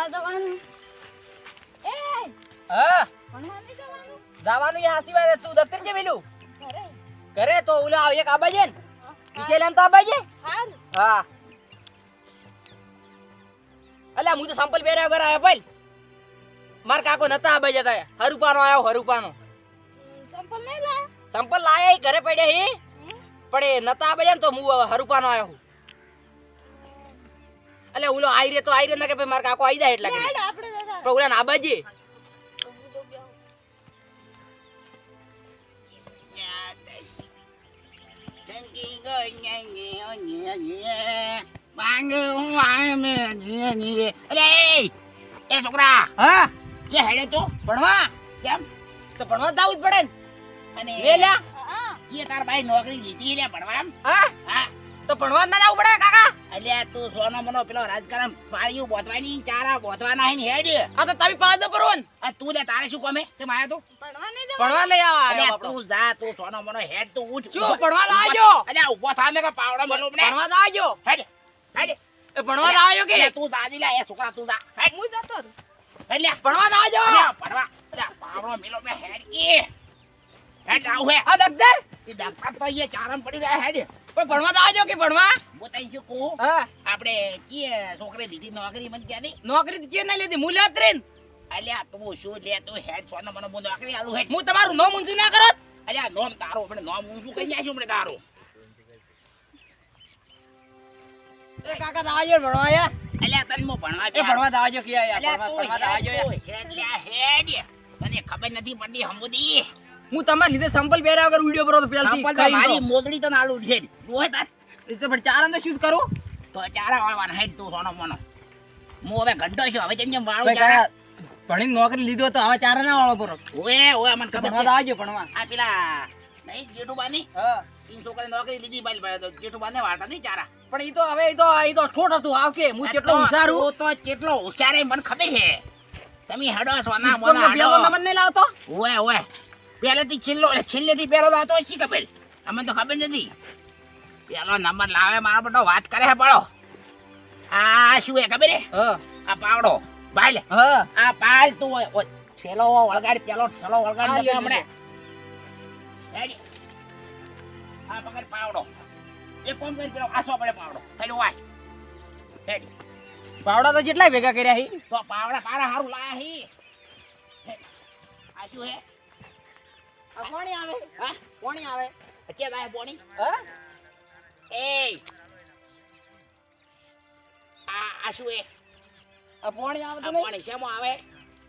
ભણવા જવાનું. એ હા. ભણવા નહીં જવાનું. જવાનું યા હાસી વાત તું દફતર છે પેલું? ઘરે. ઘરે? તો ઓલા એક આબા છે ને? પીછે લેન તો આબા છે? હા અલ્યા હું તો સંપલ પહેર્યા વગર આયો ભાઈ માર કાકો નતા આબા જતા. હરુપાનો આવ્યો હરુપાનો. સંપલ નહીં સંપલ લાયા ઘરે પડ્યા હે પણ એ નતા આબા જાય ને તો હું હરુપાનો આયો અલ્યા ઓલો આઈ રે તો આઈ રે ના કે ભાઈ માર કાકો આઈ જાય એટલે પણ ઓલા ના બાજી એ છોકરા હા? કે હેડે તો? ભણવા? કેમ? તો ભણવા જાવું જ પડે ને. અને લે હા. તાર ભાઈ નોકરી જીતી લે ભણવા એમ. હા? હા. તો ભણવા ના જવું પડે કાકા. એટલે તું સોનો મનો પેલો રાજકારણ પાળીયું બોતવાની ચારા બોતવાના હે ને હેડ. આ તો તમે પાસ પરવન આ તું લે તારે શું ગમે તે માયા તું? ભણવા નહીં ભણવા લઈ આવા અલ્યા. તું જા તું સોનો મનો હેડ તું ઉઠ. શું ભણવા લાવજો અલ્યા ઊભો થા ને કે પાવડો મલો ને ભણવા જાવજો હેડ હેડ. એ ભણવા જાવજો કે? તું જાજી લે એ છોકરા તું જા. હેડ. હું જતો એટલે ભણવા જાવજો અલ્યા ભણવા અલ્યા પાવડો મેલો મે હેડ. કે હેડ આવ હે. આ દફતર? એ ડફતર તો એ ચારમ પડી રહ્યા હેડ. પણ ભણવા જાવજો કે ભણવા? બોતાઈ જો કો. હા. આપણે કે છોકરે લીધી નોકરી મન નહીં નોકરી કે ના લીધી હું લેત અલ્યા તું શું લે તું હેડ સોનો મને બોલ નોકરી આલું હેડ. હું તમારું નો ઊંચું ના કરો? અલ્યા નોમ તારો પણ નોમ ઊંચું કરી નાખ્યું આપણે તારો. એ કાકા જાવજો ને ભણવા યાર અલ્યા તને મો ભણવા એ ભણવા જાવજો કે યાર ભણવા તું યાર હેડ લે હેડ તને ખબર નથી પડતી હમુદી? હું તમારા લીધે સંપલ પહેર્યા વગર વિડિયો કરો તો પેલથી સંપલ તો મારી મોદડી તો આલું છે. જોહે તાર. એટલે પણ ચાર અંદર શું કરું? તો ચારા વાળવાના હેડ તું સોનો મોનો. હું હવે ઘંટો છું હવે જેમ જેમ વાળું ચારા ભણીને નોકરી લીધો તો હવે ચાર ના વાળો પર ઓએ ઓએ મને ખબર ભણવા છે. જાવજો ભણવા. આ પેલા નહીં જેઠુબાની? હા. તીન છોકરી નોકરી લીધી બાઈ જેઠુબાને વાળતા નહીં ચારા. પણ ઈ તો હવે ઈ તો ઈ તો ઠોઠ હતું. આવ કે હું કેટલો હોશિયારું તો કેટલો હોશિયાર મને ખબર છે. તમે હડો સોના મોના હેડો. નહીં લાવતો? ઓએ ઓએ પહેલેથી છેલ્લો છેલ્લેથી પહેલો લાવતો શી ખબર? અમને તો ખબર નથી. પેલો નંબર લાવે મારા બધો વાત કરે હે પડો. આ શું હે ખબર હે? હા. આ પાવડો. ભાઈ લે. હા. આ પાલ તું છેલો વળગાડી છેલ્લો વળગાડ પેલો છેલ્લો વળગાડ દે હમણે. આ પકડ પાવડો. એ કોમ કરી પેલો આસો પડે પાવડો. હેડી વાય. હેડી પાવડા તો જેટલા ભેગા કર્યા હી. તો પાવડા તારા હારું લાયા હી. આ શું હે? કોણી આવે? હા કોણી આવે. અત્યારે આવે પોણી? હા? એ. આ આ શું એ? આ પોણી આવે તો પોણી શેમાં આવે?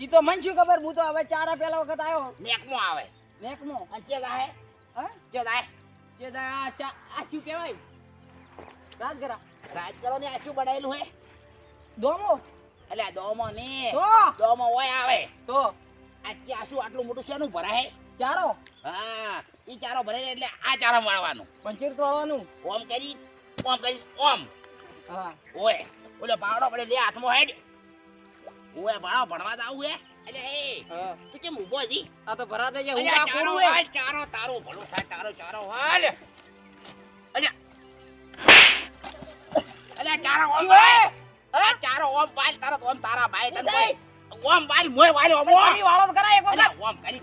ઈ તો મન શું ખબર? હું તો હવે ચારા પહેલા વખત આવ્યો. નેકમો આવે. નેકમો અત્યારે આવે હ? હા દાય આહે દાય આ ચા આ શું કહેવાય? રાજગરા રાજ કરો ને આ શું બનાવેલું હે? દોમો. એટલે દોમો ને દોમો હોય આવે. તો? આ શું આટલું મોટું શેનું ભરાય? ચારો? હા ઈ ચારો ભરે એટલે આ ચારો વાળવાનું પંચીર તોડવાનું ઓમ કરી ઓમ કરી ઓમ. હા. ઓય ઓલો પાવડો પડે લે હાથમાં હેડ. ઓય ભાડો ભણવા જાવું હે? એટલે એ હા. તું કેમ ઊભો છી આ તો ભરા દે હું આ ચારો હે ચારો તારો ભલો થાય તારો ચારો હાલ. અલ્યા અલ્યા ચારો ઓમ અરે હે? હા? ચારો ઓમ બાલ તારો તો ઓમ તારા ભાઈ તને ઓમ બાલ મોય વાલ ઓમ ઓમ વાળો કરાય એક વખત. ઓમ કરી.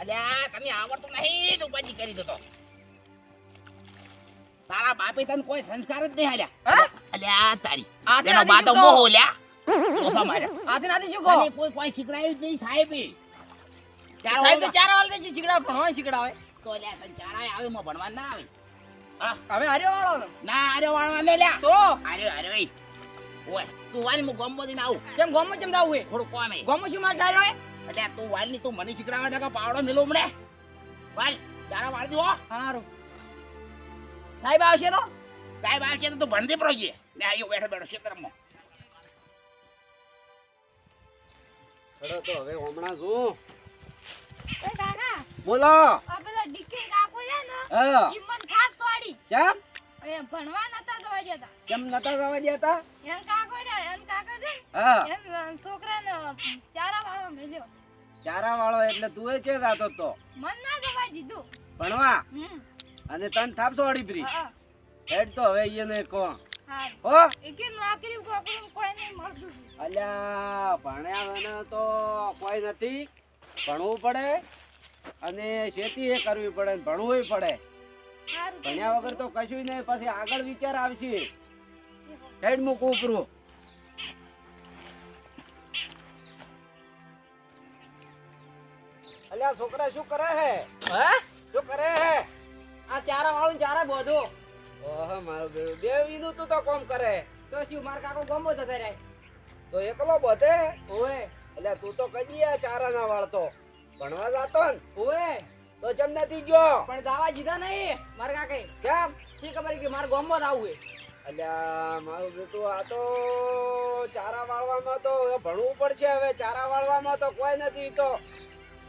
અલ્યા તને આવડતું નહીં પછી કરી દેતો તારા બાપે તને કોઈ સંસ્કાર જ નહીં? હાલ્યા અલ્યા તારી. તેનો બા તો મોહ લ્યા. ઓછો માર્યો આથી નાથી શું કહો કોઈ કોઈ શીખડાયું જ નહીં સાહેબ. ચારો સાહેબ તો ઓમ- ચારા વાળ દે ભણવા શીખડાવે. તો લ્યા તને ચારાય આવે માં ભણવા ના આવે. હવે વાળો ના? વાળવા ને લ્યા. તો? અરે ઓય તું વાન હું ગોમ બધી આવું. કેમ ગોમો કેમ જાવું હે થોડું કોમ. ગોમો શું માં ઠાર્યો હે એટલે તું વાલની તું મને શીખડાવે ને કે પાવડો મેલો મને વાલ ચારા વાળ દો હારું. સાહેબ આવશે તો? સાહેબ આવશે તો તું ભણતી પ્રોજી ને આયો બેઠો બેઠો ક્ષેત્રમાં. હેડો તો હવે હમણાં જો. એ કાકા બોલો. આ પેલા ડીકે કાકો છે ને હા. હિંમત ખાસ તોડી કેમ એ ભણવા નતા જવા દેતા. કેમ નતા જવા દેતા? એન કાકો છે એમ કાકો છે હા. છોકરાને ચારા વાળો મેલ્યો. ચારા વાળો એટલે તું એ કે જાતો તો. મન ના જવાય દીધું. ભણવા? અને તન થાપસો અડી ફ્રી? હેડ તો હવે ઈને કો હા? એકે નોકરી બોકરી કોઈ નહીં મળતું. અલ્યા ભણ્યા વગર તો કોઈ નથી. ભણવું પડે અને ખેતી એ કરવી પડે ને ભણવું પડે. ભણ્યા વગર તો કશું નહીં પછી આગળ વિચાર આવશે. હેડ મૂકવું ઉપરું. અલ્યા છોકરા શું કરે હે? હે? શું કરે હે? આ ચારા વાળું ચારા બોધો. ઓહો મારો બે બેવીનું તું તો કોમ કરે. તો શું માર કાકો ગમો તો રે તો એકલો બધે? ઓએ એટલે તું તો કદી આ ચારા ના વાળતો. ભણવા જાતો ને? ઓએ તો જમ નથી ગયો? પણ દાવા જીધા નહીં માર કાકે. કેમ? શી ખબર કે માર ગમો જ આવું અલ્યા મારું બેટું આ તો ચારા વાળવામાં તો ભણવું પડશે હવે. ચારા વાળવામાં તો કોઈ નથી તો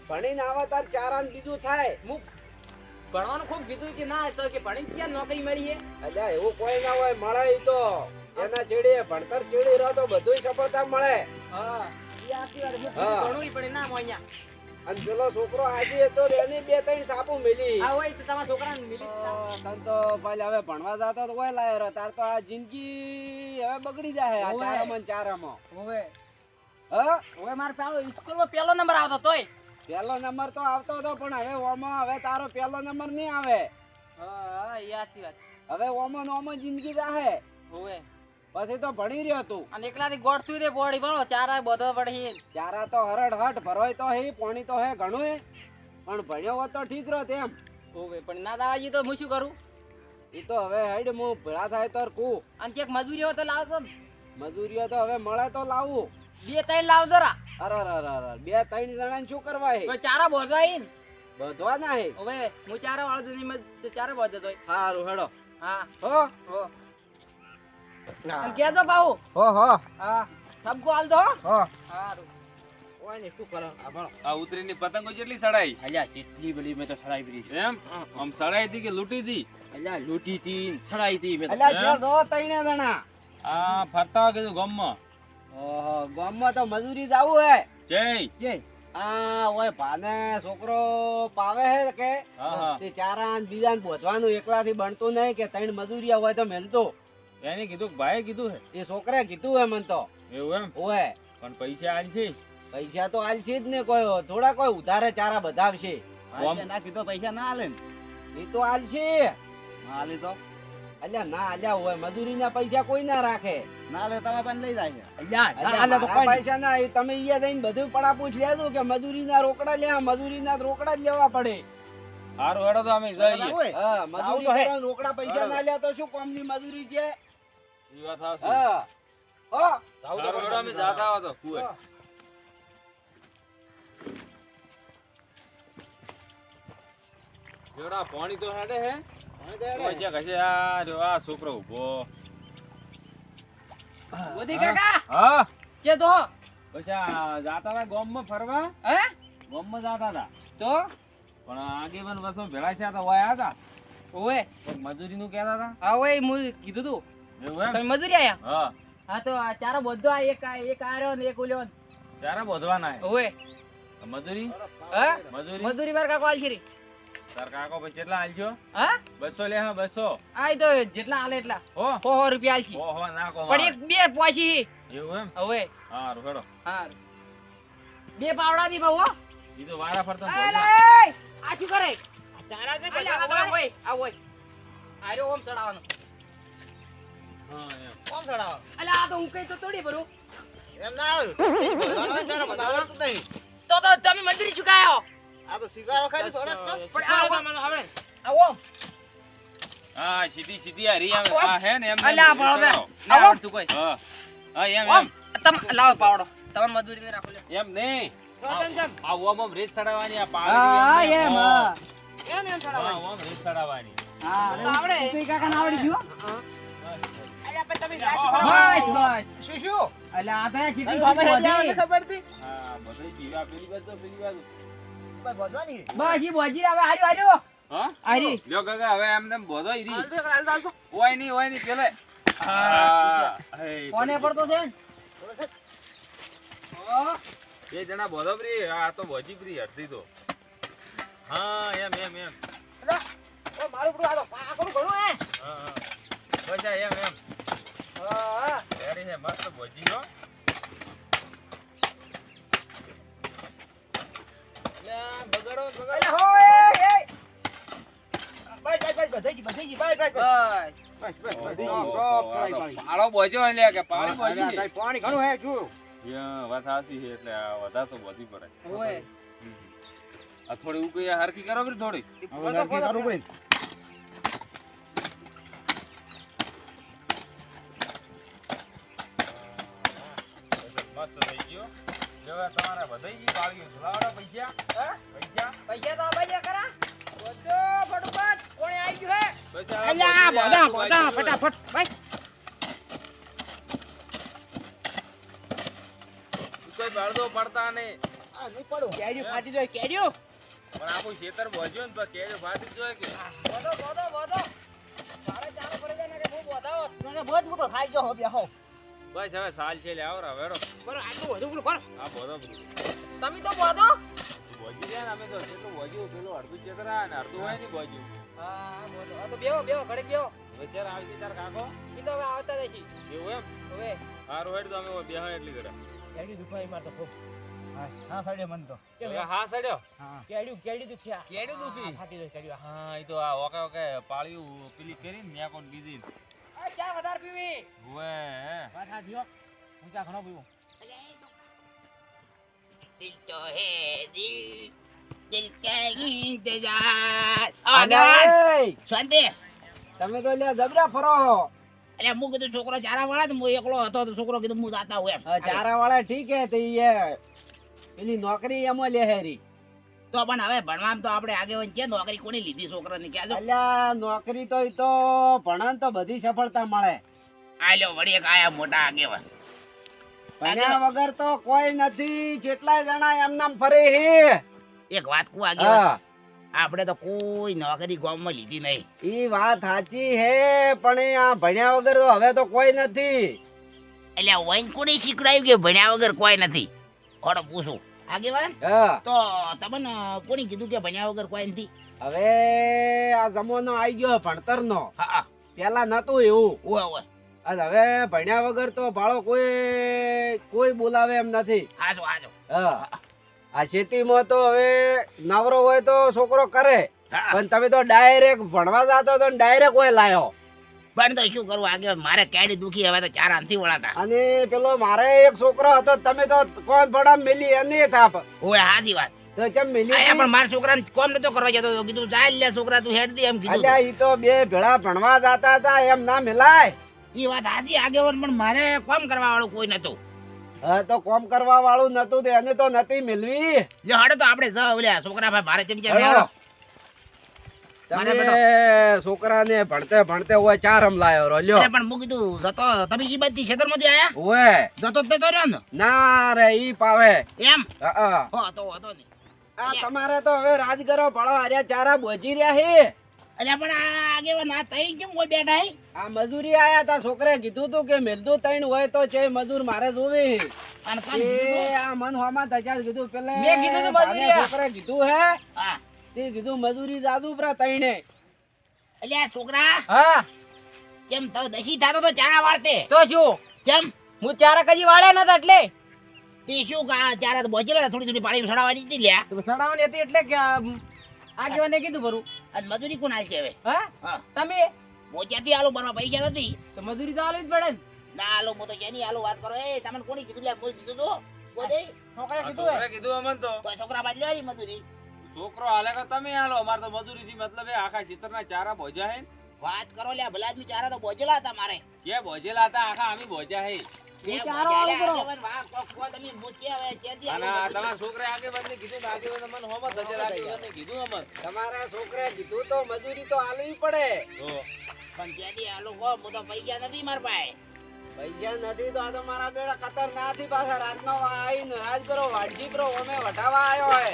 ભણીને આવે તાર ચાર ને બીજું થાય. મુક ભણવાનું ખૂબ કીધું કે ના તો કે ભણી ક્યાં નોકરી મળી અલ્યા એવું કોઈ ના હોય મળે તો. એના ચેડે ભણતર ચેડી રહો તો બધું સફળતા મળે. હા આખી હા. ના મોયા અને પેલો છોકરો આજે તો એની બે ત્રણ થાપું મેલી. આ હોય તો તમારા છોકરાને મિલી તન તો હવે ભણવા જતો તો લાયો તાર તો આ જિંદગી હવે બગડી જાય આ. ચારામાં ચારામાં. હવે હા? હવે માર પેલો સ્કૂલમાં પેલો નંબર આવતો તોય. પહેલો નંબર તો આવતો હતો પણ હવે ઓમો હવે તારો પહેલો નંબર નહીં આવે. હા હા વાત. હવે ઓમો ને ઓમાં જિંદગી જાહે. હવે. પછી તો ભણી રહ્યો તું. અને એકલાથી ગોઠતું દે બોડી ભણો ચારા બધો પડી ચારા તો હરડ હટ ભરોય તો હે પોણી તો હે ઘણું હે. પણ ભણ્યો હોત તો ઠીક રહો તેમ હવે પણ ના દાવાજી તો હું શું કરું? એ તો હવે હેડ હું ભેળા થાય તો કુ. અને ક્યાંક મજૂરી હોય તો લાવતો. મજૂરીઓ તો હવે મળે તો લાવું. બે ત્રણ લાવ રા. અરે અરે અરે અરે બે ત્રણ જણા શું કરવા હે? ચારા બોધવા આઈ બોધવા ના હે? હવે હું ચારા વાળો તો નહીં મજ- ચારે બોધતો તોય હારું હેડો. હા. હો? હો. ના. કે દો બાઉ હો હો. હા. સબકો હાલ દો હો. હારું. ઓય શું કરો? આ ઉતરીની પતંગો કેટલી સડાઈ? અલ્યા કેટલી બધી મેં તો સડાઈ પડી એમ? આમ સડાઈ હતી કે લૂંટી હતી અલ્યા લૂટી તી સડાઈ તી મેં અલ્યા, જો જણા. આ ફરતા કીધું ગામમાં? ઓહો ગામમાં તો મજૂરી જાવું હે. જય. જય. આ ઓય ભાને છોકરો પાવે હે કે? હા હા. તે ચારા ને બીજા ને બોધવાનું એકલાથી બનતું નહીં કે ત્રણ મજૂરી હોય તો મેલતો. એને કીધું કે કીધું કીધું એ છોકરે કીધું હે મન તો. એવું એમ? ઓય. પણ પૈસા આલ છે. પૈસા તો આલ છે જ ને કોઈ થોડા કોઈ ઉધારે ચારા બધાવશે. ના કીધો પૈસા ના આલે એ તો આલ છે. આલી તો. અલ્યા ના અલ્યા હોય મજૂરી ના પૈસા કોઈ ના રાખે. ના લે તમે પણ લઈ જાય અલ્યા પૈસા ના તમે અહીંયા જઈને બધું પડા પૂછ લેજો કે મજૂરી ના રોકડા લે મજૂરી ના રોકડા જ લેવા પડે. સારું હેડો તો અમે જઈએ. હા મજૂરી રોકડા પૈસા ના લે તો શું કોમની મજૂરી છે? ઈ વાત હા. હા. હો સારું હેડો અમે જાતા આવો તો કુએ જોડા પાણી તો હેડે હે. છોકરો ઊભો ગોદી કાકા? હા ચે તો પછી જાતા હતા ગામમાં ફરવા? હે? ગામમાં જાતા હતા. તો? પણ આગેવાન વસો ભેળા છે તો વયા હતા. ઓએ કોઈક મજૂરીનું કહેતા હતા? હા હું કીધું તું. તમે મજૂરી આયા? હા. હા તો ચારો બધો આ એક એક આર્યો ને એક ઓલ્યો ને. ચારા બોધવાના ઓએ મજૂરી? હા? મજૂરી? મજૂરી માર કાકો આલશી તાર કાકો પછી કેટલા આલજો. હા? બસો લે હા બસો. આ તો જેટલા આલે એટલા. હો. સો સો રૂપિયા આલશી. ઓહો નાખો પણ એક બે પોસી એવું એમ? હવે. હારું હેડો. હા બે પાવડા દી બાબુ ઈ તો વારા ફરતા અરે આ શું કરે? અલે, આ ઓય, ઓય, આ ઓય. આ ઓમ ચડાવવાનો. હા એમ. ઓમ ચડાવો અલે આ તો હું કઈ તો તોડી ભરું. એમ ના આવે. તો તો તમે મંજૂરી ચુકાયો આ તો સિગારો ખાલી થોડો પણ આ ઓમ, આ ઓમ હા સીધી સીધી આ આવે. આ હે ને એમ અલે આ પાવડો દે. ના હા હા એમ એમ. તમ લાવો પાવડો. તમારે મજૂરી ને રાખો એમ નહીં. આ- ઓમ ઓમ રેત ચડાવવાની આ પાવડી એમ, એમ હા. એમ એમ હા ઓમ રેત ચડાવવાની. હા આવડે. તું કાકા ના આવડી ગયું અલ્યા પણ તમે બસ બસ. શું શું? અલે આ તો કેટલી ખબર હતી? હા બધી પીવા પેલી બાજુ પેલી બાજુ. કોઈ બસ ઈ બોજી આવે હાર્યો હાર્યો હા? હારી. લ્યો કાકા હવે એમ તેમ બોધો ઈરી ઓયની ઓયની પેલે. કોને પડતો છે? બે જણા બોધો પ્રી આ તો બોજી પ્રી હરતી તો. હા એમ એમ એમ. ઓ મારું પડું આ તો આ ઘણું હે. હા હા. બસ એમ એમ. હા રેડી હે મસ્ત બોજી હો અલ્યા, બગાડો બગાડો અલે હો એ એ બસ બસ બસ બધાઈ ગઈ બધાઈ ગઈ બસ બસ બસ બસ બસ બસ ઓહો, બસ ઓહો, આ તો પાળો બોજો એટલે કે પાણી બોજી પાણી ઘણું હે જો વાત સાચી છે એટલે વધારે તો વધી પડે. ઓય. આ થોડી ઉકળી હરખી કરો બરી થોડી. હવે નક્કી કરવું મસ્ત થઈ ગયો. હવે તમારે વધાઈ ગઈ બાળગી પૈસા પૈસા? પૈસા તો આબાજે કરા બધો ફટોફટ હે બોધા બોધા બસ કોઈ બળદો પડતા નહીં આ નહીં પડું કેરીઓ ફાટી જાય કેરીઓ પણ આખું ખેતર બોજ્યો ને તો ફાટી જ જોઈએ કે વધો વધો બોધો મારે ચાલુ પડે દે ને કે હું વધાવો મને બહુ જ તો થાય જો હો બેહો બસ હવે સાલ છે લે આવો વેડો બરો આટલું વધુ બોલો કરો આ બોધો તમે તો વધો બોજી અમે તો કેટલું બોજ્યું પેલું અડધું ચેતરા ને અડધું હોય હા આ તો ઘડીક બેહો વિચાર આવી તાર કાકો. ઈ તો હવે આવતા એવું એમ? હવે. તો અમે એટલી કરે કેરી દુખાઈ માર તો ખૂબ હા હા સાડે મન તો. હા સડ્યો? હા. કેરી કેરી દુખ્યા. કેરી દુખી? ફાટી જાય કેરી હા. એ તો આ ઓકે ઓકે પાળ્યું પેલી કરીને ન્યા કોણ બીજી. આ ચા વધારે પીવી? ઓવે વાત સાચી હું. ચા ઘણો પીવું? દિલ તો હે દિલ દિલ કે ઇંતજાર અને શાંતિ તમે તો લ્યા જબરા ફરો એટલે હું કીધું છોકરો ચારા વાળા તો હું એકલો હતો તો છોકરો કીધું હું જાતા હોય ચારા વાળા ઠીક હે તો એ પેલી નોકરી એમાં લેહેરી. તો પણ હવે ભણવામાં તો આપણે આગેવાન કે નોકરી કોની લીધી છોકરાને કહેજો અલ્યા નોકરી તો તો ભણન તો બધી સફળતા મળે. આ લ્યો વળી એક આયા મોટા આગેવાન. ભણ્યા વગર તો કોઈ નથી. જેટલાય જણા એમ નામ ફરે હે. એક વાત કુ આગેવાન આપણે તો કોઈ નોકરી ગામમાં લીધી નહીં. ઈ વાત સાચી હે પણ આ ભણ્યા વગર તો હવે તો કોઈ નથી. એટલે વૈન કોને શીખડાયું કે ભણ્યા વગર કોઈ નથી? ઓડો પૂછું. આગેવાન તો તમને કોની કીધું કે ભણ્યા વગર કોઈ નથી? હવે આ જમાનો આવી ગયો ભણતર નો હા હા. પેલા નતું એવું. ઓય ઓય અને હવે ભણ્યા વગર તો ભાળો કોઈ કોઈ બોલાવે એમ નથી. હાજો હાજો હા. આ ખેતીમાં તો હવે નવરો હોય તો છોકરો કરે. પણ તમે તો ડાયરેક્ટ ભણવા જાતો તો ડાયરેક્ટ હોય લાયો. પણ તો શું કરવું? આગે મારે કેડી દુખી હવે તો ચાર આંથી વળાતા. અને પેલો મારે એક છોકરો હતો તમે તો કોણ ભણા મેલી અને થાપ. ઓય હાજી વાત. તો કેમ મેલી આયા પણ મારા છોકરાને કોમ નતો કરવા જતો કીધું ચાલ લે છોકરા તું હેડ દે એમ કીધું. અલ્યા ઈ તો બે ભેળા ભણવા જાતા હતા એમ ના મેલાય. ઈ વાત હાજી આગેવાન પણ મારે કોમ કરવા વાળું કોઈ નતું. હા તો કોમ કરવા વાળું નતું તો એને તો નથી મેલવી. લે હડે તો આપણે જ ઓલ્યા છોકરા ભાઈ મારે ચમચા કે મેળો તમે છોકરાને ભણતે ભણતે હોય ચાર હમ લાયો રો લ્યો. પણ મૂકી દઉં જતો તમે ઈ બધી ખેતરમાંથી આયા? ઓય જતો તે કર્યો ને. ના રે ઈ પાવે. એમ? હા હો. તો હતો ને આ તમારે તો હવે રાજગરો ભળો હાર્યા ચારા બોજી રહ્યા હે. એટલે પણ આ આગેવાન આ તઈ કેમ કોઈ બેઠા આ મજૂરી આયા તા છોકરે કીધું તું કે મેલદું તૈણ હોય તો છે મજૂર મારે જોવી એ આ મન હોમાં ધજાસ કીધું પેલે મેં કીધું તો મજૂરી છોકરે કીધું હે હા. તે કીધું મજૂરી જાદુ પ્રા તૈણે એટલે આ છોકરા હા. કેમ તો દહી થાતો તો ચારા વાળતે? તો શું? કેમ? હું ચારા કજી વાળ્યા નતા એટલે? તે શું કા ચારા તો બોજેલા થોડી થોડી પાણી સડાવવાની હતી લ્યા. સડાવવાની હતી એટલે કે આગેવાને કીધું ભરું અને મજૂરી કોણ હાલશે હવે હા? તમે? મોચિયાથી આલો બનવા પૈસા નથી. તો મજૂરી તો આલવી જ પડે ના. આલો મો તો જેની આલો વાત કરો. એ તમને કોની કીધું લે મોજ કીધું તો. બોલે છોકરા કીધું હે કીધું અમન તો. તો છોકરા બાદ લેવાની મજૂરી. છોકરો હાલે કે તમે આલો અમારે તો મજૂરી થી મતલબ એ આખા ખેતરના ચારા બોજા હે વાત કરો લે ભલા આદમી ચારા તો બોજેલા હતા મારે. જે બોજેલા હતા? આખા અમે બોજા હે. તમારા કીધું છોકરે તો મજૂરી તો આલવી પડે. પણ હું તો પૈસા નથી મારા પાસે પૈસા નથી તો આ તો મારા બેડા ખતર ના થી પાછા રાતનો આઈને રાજ કરો વાડજી કરો અમે વટાવા આવ્યો હે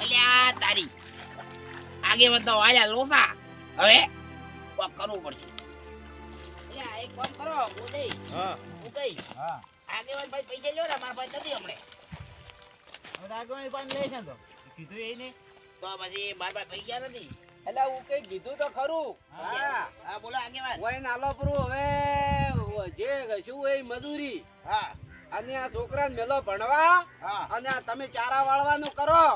એટલે આ તારી આગે વાળ્યા લોસા. હવે કોક કરવું પડશે. એટલે એક કામ કરો બોદે હા હું. કઈ હા. આગેવાન ભાઈ પૈસા લ્યો ને મારા પાસે નથી હમણે. હવે તો પાસે લે છે તો. કીધું એ ને તો પછી મારા પાસે પૈસા નથી. એટલે હું કઈ કીધું તો ખરું. હા. હા. બોલો આગેવાન. ઓય નાલો પરું હવે જે શું એ મજૂરી. હા. અને આ છોકરાને મેલો ભણવા અને આ તમે ચારા વાળવાનું કરો.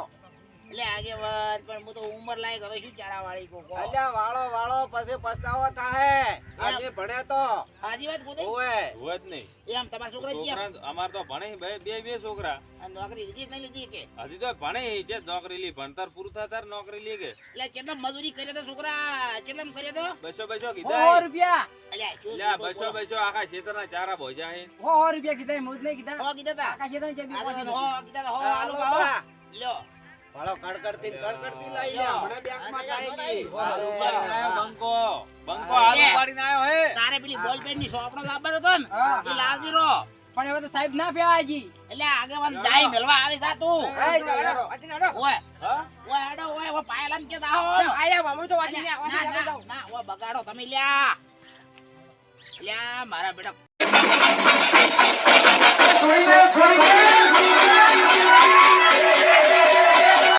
એટલે આગેવાન પણ હું તો ઉંમર લાયક હવે શું ચારા વાળી કોકો અલ્યા વાળો વાળો પછી પસ્તાવો થાય આજે ભણે તો. હાજી વાત ખોટી? ઓએ હોય જ નહીં. એમ તમારા છોકરા ક્યાં અમાર તો ભણે બે બે બે છોકરા. અને નોકરી લીધી કે નહીં લીધી કે? હજી તો ભણે છે નોકરી લી ભણતર પૂરું થાય તાર નોકરી લે કે. એટલે કેટલા મજૂરી કરે તો છોકરા? કેટલા કર્યા તો બસો બસો સો કીધા રૂપિયા. અલ્યા બસો. બસો આખા ખેતરના ચારા ભોજા હે. સો રૂપિયા કીધા મુજ નહીં કીધા. હો કીધા તા. આખા ખેતરની ચેપી કીધા હો કીધા હો હાલો હાલો બા. આવો લ્યો. ભાળો કડકડતી કડકડતી લઈ લે. હમણાં બેંકમાં હા. બંકો બંકો. આલુ પાડીને આયો હે. તારે પેલી બોલ પેનની સોપડો લાવવાનો હતો ને એ લાવજી રો. પણ હવે તો સાહેબ ના પીવા હજી. એટલે આગેવાન જાય મેલવા આવે જા તું. ઓય હા? ઓય આડો ઓય ઓ પાયલામ કે દાહો. આયા મામુ તો વાજી ના ના ઓ બગાડો તમે લ્યા. લ્યા મારા બેટા. સુઈને